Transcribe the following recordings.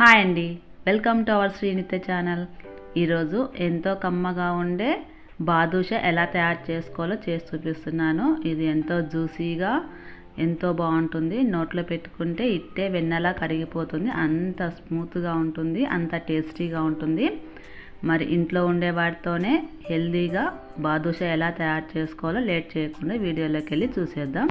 Hi అండి. Welcome to our Srinithya channel ఈరోజు ఎంతో కమ్మగా ఉండే బాదుషా ఎలా తయారు చేసుకోవాలో చేసి చూపిస్తున్నాను. ఇది ఎంతో జ్యూసీగా ఎంతో బాగుంటుంది. నోట్లో పెట్టుకుంటే ఇట్టే వెన్నలా కరిగిపోతుంది. అంత స్మూత్గా ఉంటుంది అంత టేస్టీగా ఉంటుంది. మరి ఇంట్లో ఉండే వాటితోనే హెల్తీగా బాదుషా ఎలా తయారు చేసుకోవాలో లేట్ చేయకుండా వీడియోలోకి వెళ్ళి చూసేద్దాం.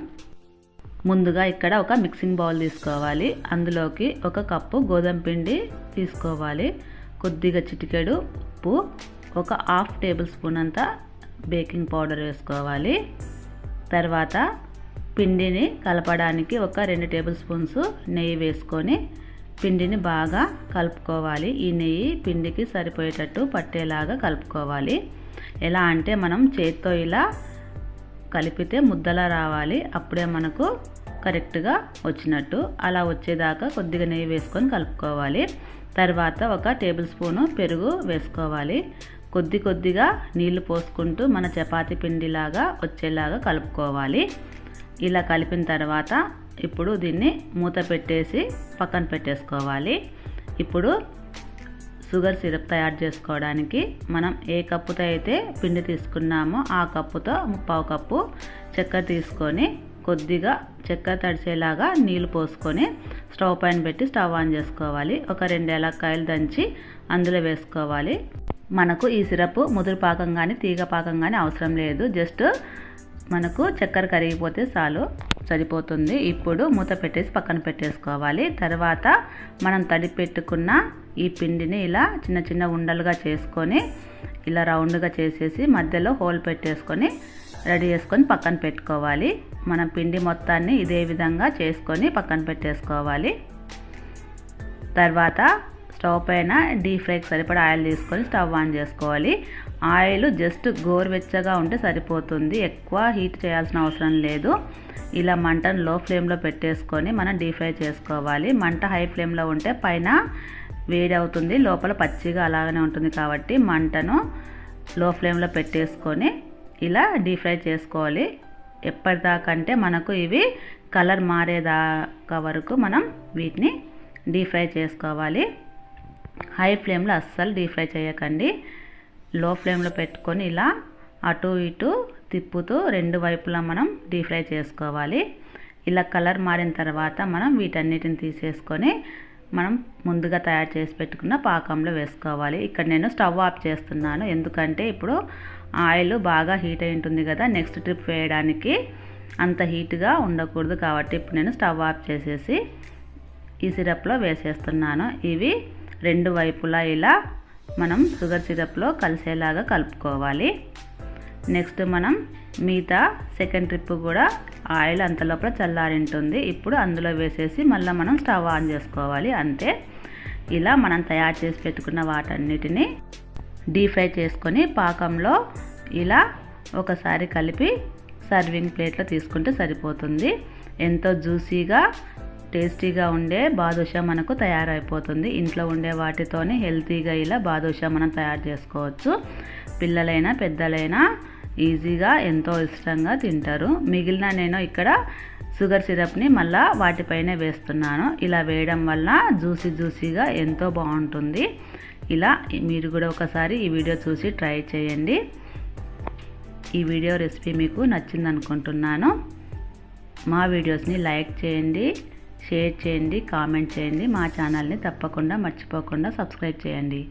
ముందుగా ఇక్కడ ఒక మిక్సింగ్ బౌల్ తీసుకోవాలి. అందులోకి ఒక కప్పు గోధుమ పిండి తీసుకోవాలి. కొద్దిగా చిటికెడు ఉప్పు ఒక హాఫ్ టేబుల్ స్పూన్ అంతా బేకింగ్ పౌడర్ వేసుకోవాలి. తర్వాత పిండిని కలపడానికి ఒక రెండు టేబుల్ స్పూన్స్ నెయ్యి వేసుకొని పిండిని బాగా కలుపుకోవాలి. ఈ నెయ్యి పిండికి సరిపోయేటట్టు పట్టేలాగా కలుపుకోవాలి. ఎలా అంటే మనం చేత్తో ఇలా కలిపితే ముద్దలా రావాలి. అప్పుడే మనకు కరెక్ట్గా వచ్చినట్టు. అలా వచ్చేదాకా కొద్దిగా నెయ్యి వేసుకొని కలుపుకోవాలి. తర్వాత ఒక టేబుల్ స్పూను పెరుగు వేసుకోవాలి. కొద్ది కొద్దిగా నీళ్ళు పోసుకుంటూ మన చపాతి పిండిలాగా వచ్చేలాగా కలుపుకోవాలి. ఇలా కలిపిన తర్వాత ఇప్పుడు దీన్ని మూత పెట్టేసి పక్కన పెట్టేసుకోవాలి. ఇప్పుడు షుగర్ సిరప్ తయారు చేసుకోవడానికి మనం ఏ కప్పుతో అయితే పిండి తీసుకున్నామో ఆ కప్పుతో ముప్పావు కప్పు చక్కెర తీసుకొని కొద్దిగా చక్కెర తడిసేలాగా నీళ్ళు పోసుకొని స్టవ్ పైన పెట్టి స్టవ్ ఆన్ చేసుకోవాలి. ఒక రెండు ఏలక్కాయలు దంచి అందులో వేసుకోవాలి. మనకు ఈ సిరప్ ముదురు పాకం కానీ తీగ పాకం కానీ అవసరం లేదు. జస్ట్ మనకు చక్కెర కరిగిపోతే చాలు. సరిపోతుంది. ఇప్పుడు మూత పెట్టేసి పక్కన పెట్టేసుకోవాలి. తర్వాత మనం తడి పెట్టుకున్న ఈ పిండిని ఇలా చిన్న చిన్న ఉండలుగా చేసుకొని ఇలా రౌండ్గా చేసేసి మధ్యలో హోల్ పెట్టేసుకొని రెడీ చేసుకొని పక్కన పెట్టుకోవాలి. మనం పిండి మొత్తాన్ని ఇదే విధంగా చేసుకొని పక్కన పెట్టేసుకోవాలి. తర్వాత స్టవ్ పైన డీప్ ఫ్రైకి సరిపడా ఆయిల్ తీసుకొని స్టవ్ ఆన్ చేసుకోవాలి. ఆయిల్ జస్ట్ గోరువెచ్చగా ఉంటే సరిపోతుంది. ఎక్కువ హీట్ చేయాల్సిన అవసరం లేదు. ఇలా మంటను లో ఫ్లేమ్లో పెట్టేసుకొని మనం డీప్ ఫ్రై చేసుకోవాలి. మంట హై ఫ్లేమ్లో ఉంటే పైన వేడి అవుతుంది లోపల పచ్చిగా అలాగనే ఉంటుంది కాబట్టి మంటను లో ఫ్లేమ్లో పెట్టేసుకొని ఇలా డీప్ ఫ్రై చేసుకోవాలి. ఎప్పటిదాకంటే మనకు ఇవి కలర్ మారేదాకా వరకు మనం వీటిని డీప్ ఫ్రై చేసుకోవాలి. హై ఫ్లేమ్లో అస్సలు డీప్ ఫ్రై చేయకండి. లో ఫ్లేమ్లో పెట్టుకొని ఇలా అటు ఇటు తిప్పుతూ రెండు వైపులా మనం డీప్ ఫ్రై చేసుకోవాలి. ఇలా కలర్ మారిన తర్వాత మనం వీటన్నిటిని తీసేసుకొని మనం ముందుగా తయారు చేసి పెట్టుకున్న పాకంలో వేసుకోవాలి. ఇక్కడ నేను స్టవ్ ఆఫ్ చేస్తున్నాను. ఎందుకంటే ఇప్పుడు ఆయిల్ బాగా హీట్ అయి ఉంటుంది కదా నెక్స్ట్ ట్రిప్ వేయడానికి అంత హీట్గా ఉండకూడదు కాబట్టి ఇప్పుడు నేను స్టవ్ ఆఫ్ చేసేసి ఈ సిరప్లో వేసేస్తున్నాను. ఇవి రెండు వైపులా ఇలా మనం షుగర్ సిరప్లో కలిసేలాగా కలుపుకోవాలి. నెక్స్ట్ మనం మిగతా సెకండ్ ట్రిప్ కూడా ఆయిల్ అంత లోపల చల్లారింటుంది. ఇప్పుడు అందులో వేసేసి మళ్ళీ మనం స్టవ్ ఆన్ చేసుకోవాలి. అంతే. ఇలా మనం తయారు చేసి పెట్టుకున్న వాటన్నిటిని డీప్ ఫ్రై చేసుకొని పాకంలో ఇలా ఒకసారి కలిపి సర్వింగ్ ప్లేట్లో తీసుకుంటే సరిపోతుంది. ఎంతో జ్యూసీగా టేస్టీగా ఉండే బాదుషా మనకు తయారైపోతుంది. ఇంట్లో ఉండే వాటితోనే హెల్తీగా ఇలా బాదుషా మనం తయారు చేసుకోవచ్చు. పిల్లలైనా పెద్దలైనా ఈజీగా ఎంతో ఇష్టంగా తింటారు. మిగిలిన నేను ఇక్కడ షుగర్ సిరప్ని మళ్ళా వాటిపైనే వేస్తున్నాను. ఇలా వేయడం వల్ల జ్యూసీ జ్యూసీగా ఎంతో బాగుంటుంది. ఇలా మీరు కూడా ఒకసారి ఈ వీడియో చూసి ట్రై చేయండి. ఈ వీడియో రెసిపీ మీకు నచ్చింది అనుకుంటున్నాను మా వీడియోస్ని లైక్ చేయండి. షేర్ చేయండి కామెంట్ చేయండి. మా ఛానల్ని తప్పకుండా మర్చిపోకుండా సబ్స్క్రైబ్ చేయండి.